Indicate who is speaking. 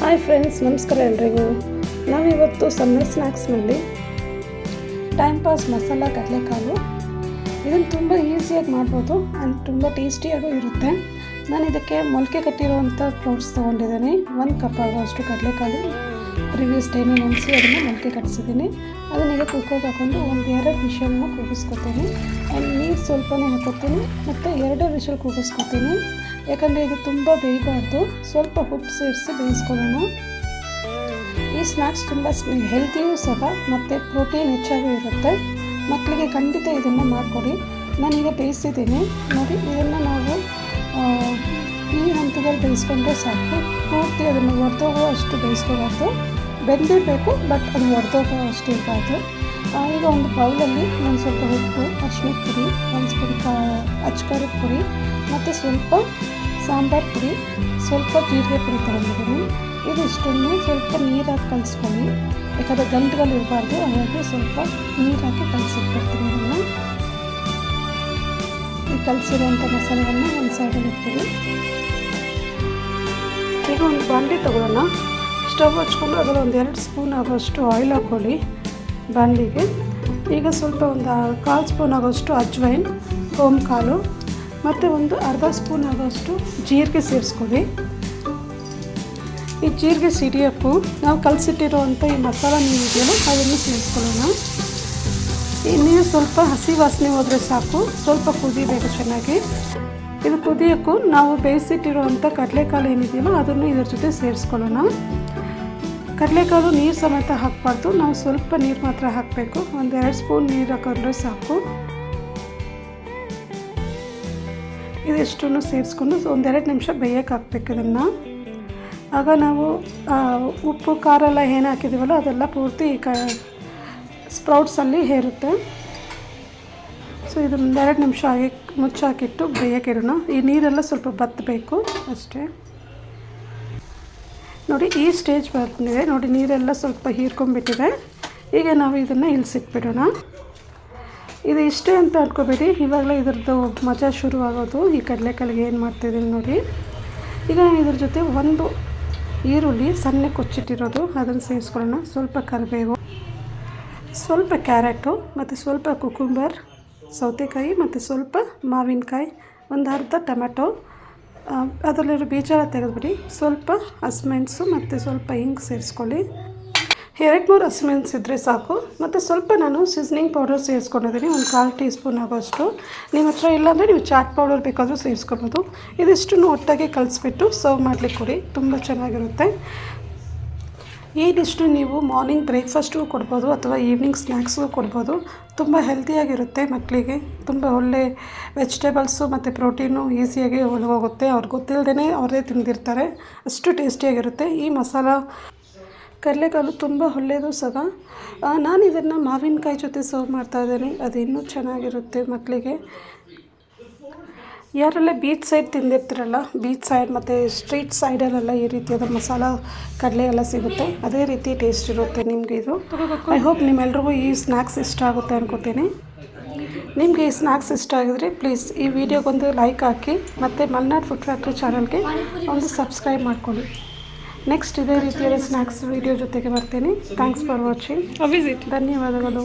Speaker 1: Hi friends ನಮಸ್ಕಾರ ಎಲ್ರಿಗೂ. ನಾವಿವತ್ತು ಸಮ್ಮರ್ ಸ್ನ್ಯಾಕ್ಸ್ನಲ್ಲಿ ಟೈಮ್ ಪಾಸ್ ಮಸಾಲ ಕಡಲೆಕಾಳು. ಇದನ್ನು ತುಂಬ ಈಸಿಯಾಗಿ ಮಾಡ್ಬೋದು ಆ್ಯಂಡ್ ತುಂಬ ಟೇಸ್ಟಿಯಾಗೂ ಇರುತ್ತೆ. ನಾನು ಇದಕ್ಕೆ ಮೊಳಕೆ ಕಟ್ಟಿರುವಂಥ ಫ್ರೂಟ್ಸ್ ತೊಗೊಂಡಿದ್ದೀನಿ. ಒಂದು ಕಪ್ ಆಗುವಷ್ಟು ಕಡಲೆಕಾಳು ಪ್ರಿವಿಯಸ್ ಡೇನೇ ನೆನೆಸಿ ಅದನ್ನು ಮೊಳಕೆ ಕಟ್ಟಿಸಿದ್ದೀನಿ ಅದನ್ನೀಗ ಕುಕ್ಕೋಗಿ ಹಾಕೊಂಡು ಒಂದು ಎರಡು ವಿಷಲ್ನ ಕೂಗಿಸ್ಕೊತೀನಿ. ಆ್ಯಂಡ್ ನೀರು ಸ್ವಲ್ಪನೇ ಹಾಕೋತೀನಿ ಮತ್ತು ಎರಡು ವಿಷಲ್ ಕೂಗಿಸ್ಕೊತೀನಿ. ಯಾಕಂದರೆ ಇದು ತುಂಬ ಬೇಯಬಾರ್ದು. ಸ್ವಲ್ಪ ಉಪ್ಪು ಸೇರಿಸಿ ಬೇಯಿಸ್ಕೊಳ್ಳೋಣ. ಈ ಸ್ನ್ಯಾಕ್ಸ್ ತುಂಬ ಹೆಲ್ತಿಯೂ ಸಹ ಮತ್ತು ಪ್ರೋಟೀನ್ ಹೆಚ್ಚಾಗೂ ಇರುತ್ತೆ. ಮಕ್ಕಳಿಗೆ ಖಂಡಿತ ಇದನ್ನು ಮಾಡಿಕೊಡಿ. ನಾನೀಗ ಬೇಯಿಸಿದ್ದೀನಿ. ನೋಡಿ, ಇದನ್ನು ನಾವು ಈ ಹಂತದಲ್ಲಿ ಬೇಯಿಸ್ಕೊಂಡ್ರೆ ಸಾಕು. ಪೂರ್ತಿ ಅದನ್ನು ಒಡೆದೋಗೋ ಅಷ್ಟು ಬೇಯಿಸ್ಕೋಬಾರ್ದು ಬೆಂದಿರಬೇಕು, ಬಟ್ ಅದು ಒಡೆದೋಗೋ ಅಷ್ಟು ಇರಬಾರ್ದು. ಈಗ ಒಂದು ಬೌಲಲ್ಲಿ ಒಂದು ಸ್ವಲ್ಪ ಉಪ್ಪು ಅರಿಶಿನದ ಪುಡಿ, ಒಂದು ಸ್ವಲ್ಪ ಕಾ ಅಚ್ಕಾರದ ಪುಡಿ, ಮತ್ತು ಸ್ವಲ್ಪ ಸಾಂಬಾರು ಪುಡಿ, ಸ್ವಲ್ಪ ಜೀರಿಗೆ ಪುಡಿ ತಗೊಂಡಿದ್ದೀನಿ. ಇದಿಷ್ಟನ್ನು ಸ್ವಲ್ಪ ನೀರಾಗಿ ಕಲಿಸ್ಕೊಳ್ಳಿ. ಯಾಕಂದರೆ ಗಂಟುಗಳು ಇರಬಾರ್ದು, ಹಾಗಾಗಿ ಸ್ವಲ್ಪ ನೀರಾಗಿ ಕಲಿಸಿಟ್ಬಿಡ್ತೀನಿ ಇದನ್ನು ಈ ಕಲಸಿರುವಂಥ ಮಸಾಲೆಗಳನ್ನ ಒಂದು ಸೈಡಲ್ಲಿ ಇಟ್ಬಿಡಿ ಈಗ ಒಂದು ಬಾಂಡೆ ತಗೊಳ್ಳೋಣ. ಸ್ಟವ್ ಹಚ್ಕೊಂಡು ಅದರಲ್ಲಿ ಒಂದು ಎರಡು ಸ್ಪೂನ್ ಆಗೋಷ್ಟು ಆಯಿಲ್ ಹಾಕ್ಕೊಳ್ಳಿ ಬಾಣಲಿಗೆ ಈಗ ಸ್ವಲ್ಪ ಒಂದು ಕಾಲು ಸ್ಪೂನ್ ಆಗೋಷ್ಟು ಅಜ್ವೈನ್, ಓಮ್ ಕಾಳು, ಮತ್ತು ಒಂದು ಅರ್ಧ ಸ್ಪೂನ್ ಆಗೋಷ್ಟು ಜೀರಿಗೆ ಸೇರಿಸ್ಕೊಳ್ಳಿ. ಈ ಜೀರಿಗೆ ಸಿಡಿಯೋಕ್ಕೂ ನಾವು ಕಲಸಿಟ್ಟಿರುವಂಥ ಈ ಮಸಾಲ ನೀರು ಇದೆಯಲ್ಲ ಅದನ್ನು ಸೇರಿಸ್ಕೊಳ್ಳೋಣ. ಈ ನೀರು ಸ್ವಲ್ಪ ಹಸಿ ವಾಸನೆ ಹೋದರೆ ಸಾಕು. ಸ್ವಲ್ಪ ಕುದಿಬೇಕು ಚೆನ್ನಾಗಿ. ಇದು ಕುದಿಯೋಕ್ಕೂ ನಾವು ಬೇಯಿಸಿಟ್ಟಿರುವಂಥ ಕಡಲೆಕಾಳು ಏನಿದೆಯಲ್ಲ ಅದನ್ನು ಇದ್ರ ಜೊತೆ ಸೇರಿಸ್ಕೊಳ್ಳೋಣ. ಕಡಲೆಕಾಳು ನೀರು ಸಮೇತ ಹಾಕಬಾರ್ದು. ನಾವು ಸ್ವಲ್ಪ ನೀರು ಮಾತ್ರ ಹಾಕಬೇಕು. ಒಂದೆರಡು ಸ್ಪೂನ್ ನೀರು ಹಾಕೊಂಡ್ರೆ ಸಾಕು. ಇದೆಷ್ಟನ್ನು ಸೇರಿಸ್ಕೊಂಡು ಒಂದೆರಡು ನಿಮಿಷ ಬೇಯಕ್ಕೆ ಹಾಕ್ಬೇಕು ಇದನ್ನು. ಆಗ ನಾವು ಉಪ್ಪು, ಖಾರ ಎಲ್ಲ ಏನು ಹಾಕಿದ್ದೀವಲ್ಲ ಅದೆಲ್ಲ ಪೂರ್ತಿ ಕ ಸ್ಪ್ರೌಟ್ಸಲ್ಲಿ ಹೇರುತ್ತೆ. ಸೊ ಇದೊಂದು ಎರಡು ನಿಮಿಷ ಆಗಿ ಮುಚ್ಚಾಕಿಟ್ಟು ಬೇಯಕ್ಕಿಡೋಣ ಈ ನೀರೆಲ್ಲ ಸ್ವಲ್ಪ ಬತ್ತಬೇಕು ಅಷ್ಟೇ. ನೋಡಿ, ಈ ಸ್ಟೇಜ್ ಬಂದಿದೆ. ನೋಡಿ, ನೀರೆಲ್ಲ ಸ್ವಲ್ಪ ಹೀರ್ಕೊಂಡ್ಬಿಟ್ಟಿದೆ. ಈಗ ನಾವು ಇದನ್ನು ಇಳಿಸಿಟ್ಬಿಡೋಣ ಇದು ಇಷ್ಟೇ ಅಂತ ಅಂದ್ಕೋಬೇಡಿ ಇವಾಗಲೇ ಇದ್ರದ್ದು ಮಜಾ ಶುರು ಆಗೋದು ಈ ಕಡಲೆಕಾಳಿಗೆ ಏನು ಮಾಡ್ತಿದ್ದೀನಿ ನೋಡಿ. ಈಗ ನಾನು ಇದ್ರ ಜೊತೆ ಒಂದು ಈರುಳ್ಳಿ ಸಣ್ಣ ಕೊಚ್ಚಿಟ್ಟಿರೋದು. ಅದನ್ನು ಸೇರಿಸ್ಕೊಳ್ಳೋಣ. ಸ್ವಲ್ಪ ಕರಿಬೇವು. ಸ್ವಲ್ಪ ಕ್ಯಾರೆಟು ಮತ್ತು ಸ್ವಲ್ಪ ಕುಕುಂಬರ್, ಸೌತೆಕಾಯಿ ಮತ್ತು ಸ್ವಲ್ಪ ಮಾವಿನಕಾಯಿ, ಒಂದು ಅರ್ಧ ಟೊಮೆಟೊ ಅದರಲ್ಲಿರೋ ಬೀಜ ತೆಗೆದುಬಿಡಿ. ಸ್ವಲ್ಪ ಹಸಿಮೆಣಸು ಮತ್ತು ಸ್ವಲ್ಪ ಹಿಂಗೆ ಸೇರಿಸ್ಕೊಳ್ಳಿ. ಎರಡು ಮೂರು ಹಸಿಮೆಣಸು ಇದ್ದರೆ ಸಾಕು. ಮತ್ತು ಸ್ವಲ್ಪ ನಾನು ಸೀಸನಿಂಗ್ ಪೌಡರ್ ಸೇರಿಸ್ಕೊಂಡಿದ್ದೀನಿ, ಒಂದು ಕಾಲು ಟೀ ಸ್ಪೂನ್ ಆಗೋಷ್ಟು. ನಿಮ್ಮ ಹತ್ರ ಇಲ್ಲಾಂದರೆ ನೀವು ಚಾಟ್ ಪೌಡರ್ ಬೇಕಾದರೂ ಸೇರಿಸ್ಕೊಬೋದು. ಇದಿಷ್ಟು ಒಟ್ಟಾಗಿ ಕಲಿಸ್ಬಿಟ್ಟು ಸರ್ವ್ ಮಾಡಲಿಕ್ಕೆ ಕೊಡಿ. ತುಂಬ ಚೆನ್ನಾಗಿರುತ್ತೆ. ಈ ನೀವು ಮಾರ್ನಿಂಗ್ ಬ್ರೇಕ್ಫಾಸ್ಟ್ಗೂ ಕೊಡ್ಬೋದು ಅಥವಾ ಈವ್ನಿಂಗ್ ಸ್ನ್ಯಾಕ್ಸ್ಗೂ ಕೊಡ್ಬೋದು, ತುಂಬ ಹೆಲ್ತಿಯಾಗಿರುತ್ತೆ ಮಕ್ಕಳಿಗೆ. ತುಂಬ ಒಳ್ಳೆ ವೆಜಿಟೇಬಲ್ಸು ಮತ್ತು ಪ್ರೋಟೀನು ಈಸಿಯಾಗಿ ಹೋಗುತ್ತೆ. ಅವ್ರಿಗೆ ಗೊತ್ತಿಲ್ಲದೇ ಅವರೇ ತಿಂದಿರ್ತಾರೆ. ಅಷ್ಟು ಟೇಸ್ಟಿಯಾಗಿರುತ್ತೆ ಈ ಮಸಾಲ ಕಡಲೆಕಾಳು ತುಂಬ ಒಳ್ಳೆಯದು ಸಹ ನಾನು ಇದನ್ನು ಮಾವಿನಕಾಯಿ ಜೊತೆ ಸರ್ವ್ ಮಾಡ್ತಾಯಿದ್ದೀನಿ ಅದು ಇನ್ನೂ ಚೆನ್ನಾಗಿರುತ್ತೆ ಮಕ್ಕಳಿಗೆ. ಯಾರೆಲ್ಲ ಬೀಚ್ ಸೈಡ್ ತಿಂದಿರ್ತೀರಲ್ಲ ಬೀಚ್ ಸೈಡ್ ಮತ್ತು ಸ್ಟ್ರೀಟ್ ಸೈಡಲ್ಲೆಲ್ಲ ಈ ರೀತಿಯಾದ ಮಸಾಲ ಕಡಲೆ ಎಲ್ಲ ಸಿಗುತ್ತೆ. ಅದೇ ರೀತಿ ಟೇಸ್ಟ್ ಇರುತ್ತೆ ನಿಮಗೆ ಇದು. ಐ ಹೋಪ್ ನಿಮ್ಮೆಲ್ರಿಗೂ ಈ ಸ್ನ್ಯಾಕ್ಸ್ ಇಷ್ಟ ಆಗುತ್ತೆ ಅನ್ಕೋತೀನಿ. ನಿಮಗೆ ಈ ಸ್ನ್ಯಾಕ್ಸ್ ಇಷ್ಟ ಆಗಿದ್ರೆ ಪ್ಲೀಸ್ ಈ ವಿಡಿಯೋಗೊಂದು ಲೈಕ್ ಹಾಕಿ ಮತ್ತು ಮಲ್ನಾಡ್ ಫುಡ್ ಫ್ಯಾಕ್ಟ್ರಿ ಚಾನಲ್ಗೆ ಒಂದು ಸಬ್ಸ್ಕ್ರೈಬ್ ಮಾಡ್ಕೊಳ್ಳಿ. ನೆಕ್ಸ್ಟ್ ಇದೇ ರೀತಿಯಾದ ಸ್ನ್ಯಾಕ್ಸ್ ವಿಡಿಯೋ ಜೊತೆಗೆ ಬರ್ತೀನಿ. ಥ್ಯಾಂಕ್ಸ್ ಫಾರ್ ವಾಚಿಂಗ್ ವಿಸಿಟ್ ಧನ್ಯವಾದಗಳು.